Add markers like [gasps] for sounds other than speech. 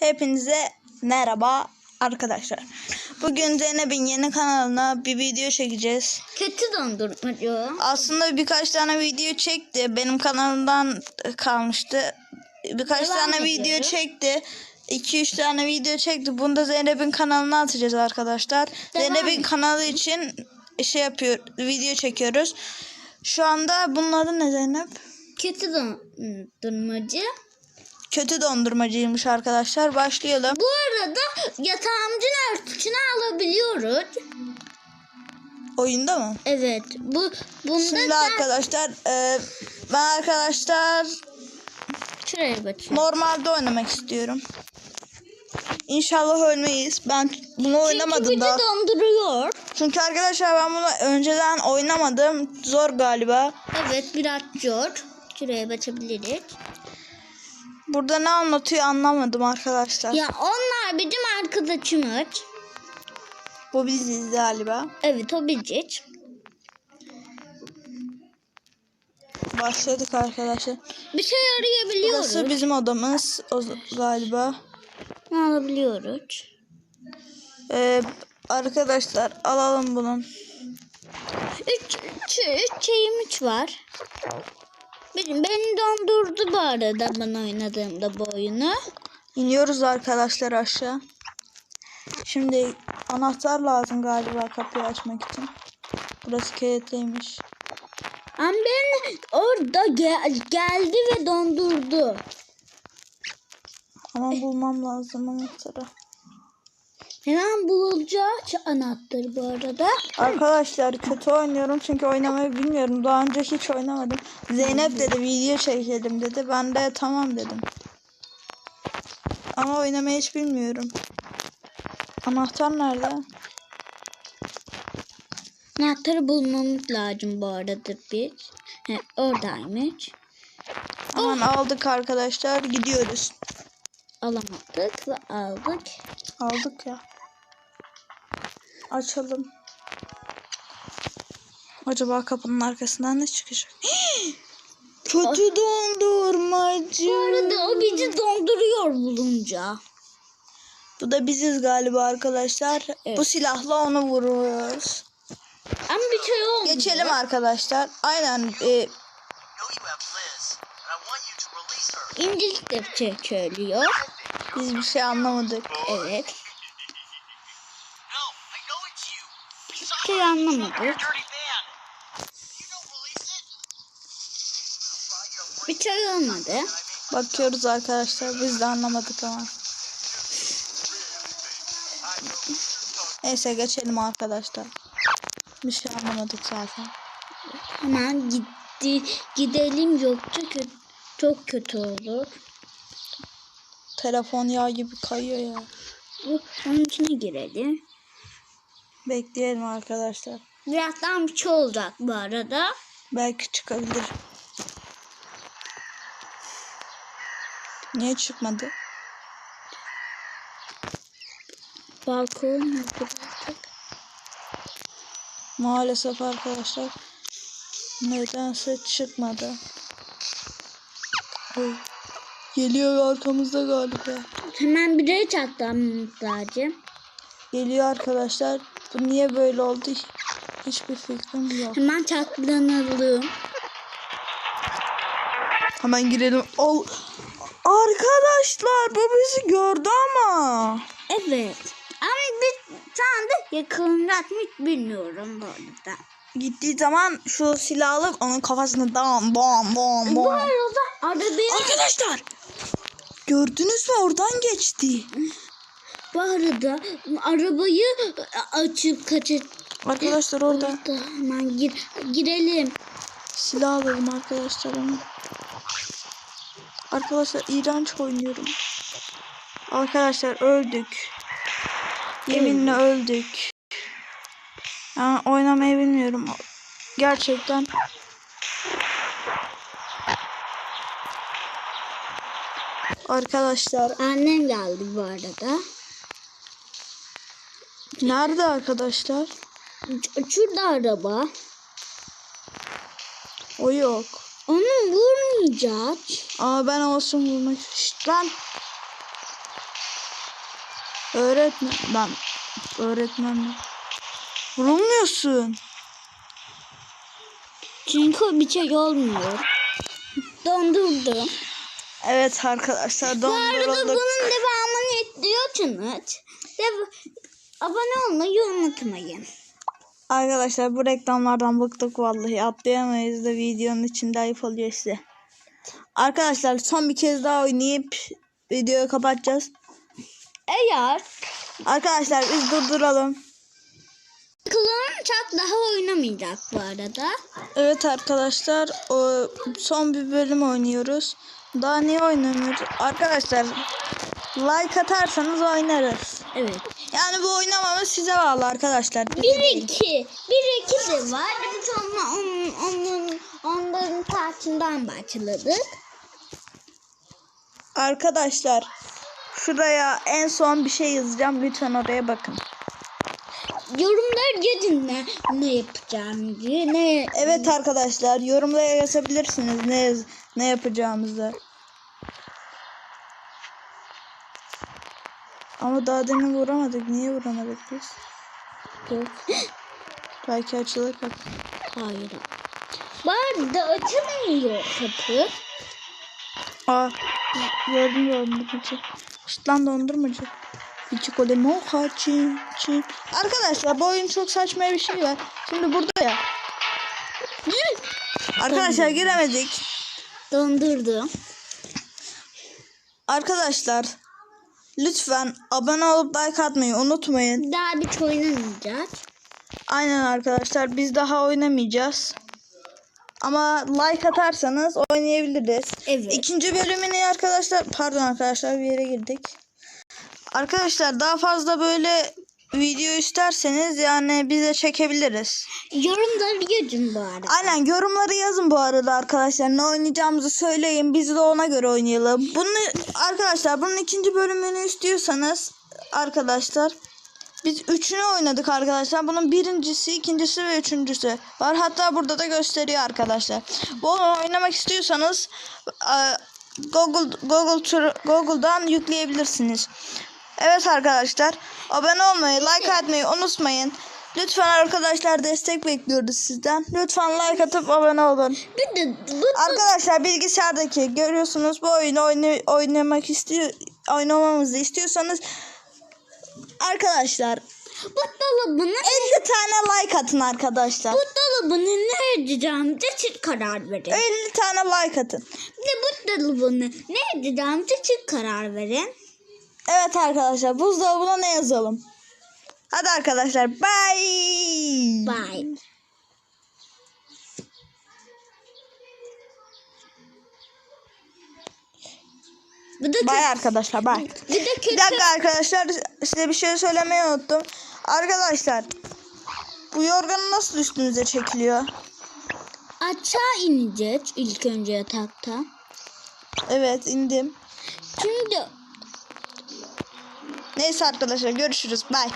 Hepinize merhaba arkadaşlar. Bugün Zeynep'in yeni kanalına bir video çekeceğiz. Kötü dondurmacı. Aslında birkaç tane video çekti. Benim kanalımdan kalmıştı. Birkaç Devam tane ediyoruz. video çekti. 2-3 tane video çekti. Bunu da Zeynep'in kanalına atacağız arkadaşlar. Zeynep'in kanalı için şey yapıyor, video çekiyoruz. Şu anda bunun adı ne Zeynep? Kötü dondurmacı. Kötü dondurmacıymış arkadaşlar. Başlayalım. Bu arada yatağımcın örtüsünü alabiliyoruz. Oyunda mı? Evet. Bu bunda Şimdi da arkadaşlar e, ben arkadaşlar şuraya bakayım. normalde oynamak istiyorum. İnşallah ölmeyiz. Ben bunu oynamadım Çünkü daha. bizi donduruyor. Çünkü arkadaşlar ben bunu önceden oynamadım. Zor galiba. Evet biraz zor. Şuraya bakabiliriz. Burada ne anlatıyor anlamadım arkadaşlar. Ya onlar bizim arkadaşımız. Bu biziz galiba. Evet o biziz. Başladık arkadaşlar. Bir şey arayabiliyoruz. Burası bizim odamız o galiba. Ne alabiliyoruz? E, arkadaşlar alalım bunun. Üç, üç, üç şeyimiz var. Beni dondurdu bu arada ben oynadığımda bu oyunu. İniyoruz arkadaşlar aşağı. Şimdi anahtar lazım galiba kapıyı açmak için. Burası kilitliymiş. Ama ben orada gel- geldi ve dondurdu. Ama bulmam lazım anahtarı. Hemen bulacak anahtarı bu arada. Arkadaşlar kötü oynuyorum çünkü oynamayı bilmiyorum. Daha önce hiç oynamadım. Zeynep dedi video çekelim dedi. Ben de tamam dedim. Ama oynamayı hiç bilmiyorum. Anahtar nerede? Anahtarı bulmamız lazım bu arada biz. He, oradaymış. Aman aldık arkadaşlar gidiyoruz. Alamadık ve aldık. Aldık ya. Açalım. Acaba kapının arkasından ne çıkacak? [gasps] Kötü dondurmacı. Bu arada o bizi donduruyor bulunca. Bu da biziz galiba arkadaşlar. Evet. Bu silahla onu vuruyoruz. Ama bir şey olmuyor. Geçelim arkadaşlar. Aynen. e, İngilizce söylüyor. biz bir şey anlamadık. Evet. Bir şey anlamadık. Bir şey olmadı. Bakıyoruz arkadaşlar. Biz de anlamadık ama. Neyse geçelim arkadaşlar. Bir şey anlamadık zaten. Hemen gitti, gidelim yoksa kö- çok kötü olur. Telefon yağ gibi kayıyor ya. Bu onun içine girelim. Bekleyelim arkadaşlar. Birazdan bir şey olacak bu arada. Belki çıkabilir. Niye çıkmadı? Balkon yapacaktık. Maalesef arkadaşlar. Nedense çıkmadı. Oy. Geliyor arkamızda galiba. Hemen bir de çatlamamız lazım. Geliyor arkadaşlar. Bu niye böyle oldu? Hiçbir fikrim yok. Hemen çatlanalım. Hemen girelim. Ol. Arkadaşlar bu bizi gördü ama. Evet. Ama biz şu anda yakınlatmış bilmiyorum bu arada. Gittiği zaman şu silahlı onun kafasına dam bam bam bam. arada arabaya Arkadaşlar gördünüz mü oradan geçti. bu arada arabayı açıp kaçır. Arkadaşlar orada Orada hemen gir, girelim. silah alalım arkadaşlar ama. Arkadaşlar iğrenç oynuyorum. Arkadaşlar öldük. Yeminle öldük. Yani oynamayı bilmiyorum. Gerçekten. Arkadaşlar Annem geldi bu arada. nerede arkadaşlar? Şurada araba. O yok. Onu vurmayacağız. Aa ben olsun vurmak. Şşt lan. Öğretmen. Ben öğretmen mi? Vurulmuyorsun. Çünkü bir şey olmuyor. Dondurdum. Evet arkadaşlar Bu arada bunun devamını istiyorsanız dev abone olmayı unutmayın. Arkadaşlar bu reklamlardan bıktık vallahi. Atlayamayız da videonun içinde ayıp oluyor size. Arkadaşlar son bir kez daha oynayıp videoyu kapatacağız. Eğer Arkadaşlar biz durduralım. Klon Çak daha oynamayacak bu arada. Evet arkadaşlar o son bir bölüm oynuyoruz. Daha niye oynamıyoruz? Arkadaşlar like atarsanız oynarız. Evet. Yani bu oynamamız size bağlı arkadaşlar. Bize 1 değil. 2 1 2 de var. Biz onunla onun, onun onların tatilden başladık. Arkadaşlar şuraya en son bir şey yazacağım. Lütfen oraya bakın. Yorumlar yazın ne, ne yapacağım diye ne Evet arkadaşlar yorumlara yazabilirsiniz ne yaz- ne yapacağımızı. Ama daha demin vuramadık. Niye vuramadık biz? yok. Belki açılır bak. Hayır. Bu arada açılmıyor kapı. Aa, gördüm dondurmacı. Şşt lan dondurmacı. Bir çikolata mocha çin çin. Arkadaşlar bu oyun çok saçma bir şey var. Şimdi burada ya. Arkadaşlar giremedik. Dondurdum. Arkadaşlar lütfen abone olup like atmayı unutmayın. Daha bir oynamayacağız. Aynen arkadaşlar biz daha oynamayacağız. Ama like atarsanız oynayabiliriz. Evet. İkinci bölümünü arkadaşlar pardon arkadaşlar bir yere girdik. Arkadaşlar daha fazla böyle video isterseniz yani bize çekebiliriz. Yorumları yazın bu arada. Aynen yorumları yazın bu arada arkadaşlar. Ne oynayacağımızı söyleyin. Biz de ona göre oynayalım. Bunu arkadaşlar bunun ikinci bölümünü istiyorsanız arkadaşlar biz üçünü oynadık arkadaşlar. Bunun birincisi, ikincisi ve üçüncüsü var. Hatta burada da gösteriyor arkadaşlar. Bu oynamak istiyorsanız e, Google Google Google'dan yükleyebilirsiniz. Evet arkadaşlar. Abone olmayı, like atmayı unutmayın. Lütfen arkadaşlar destek bekliyoruz sizden. Lütfen like atıp abone olun. Arkadaşlar bilgisayardaki görüyorsunuz bu oyunu oyna- oynamak istiyor oynamamızı istiyorsanız arkadaşlar bu dolabını 50 tane like atın arkadaşlar. bu dolabını ne edeceğimize siz karar verin. 50 tane like atın. Bir de bu dolabını ne edeceğimize siz karar verin. Evet arkadaşlar buzdolabına ne yazalım? Hadi arkadaşlar bye. Bye. Bu da Bye arkadaşlar bye. Bir de. Bir dakika arkadaşlar size bir şey söylemeyi unuttum. Arkadaşlar bu yorganı nasıl üstünüze çekiliyor? Aşağı ineceğiz ilk önce yatakta. Evet indim. Şimdi Neyse arkadaşlar görüşürüz. Bye.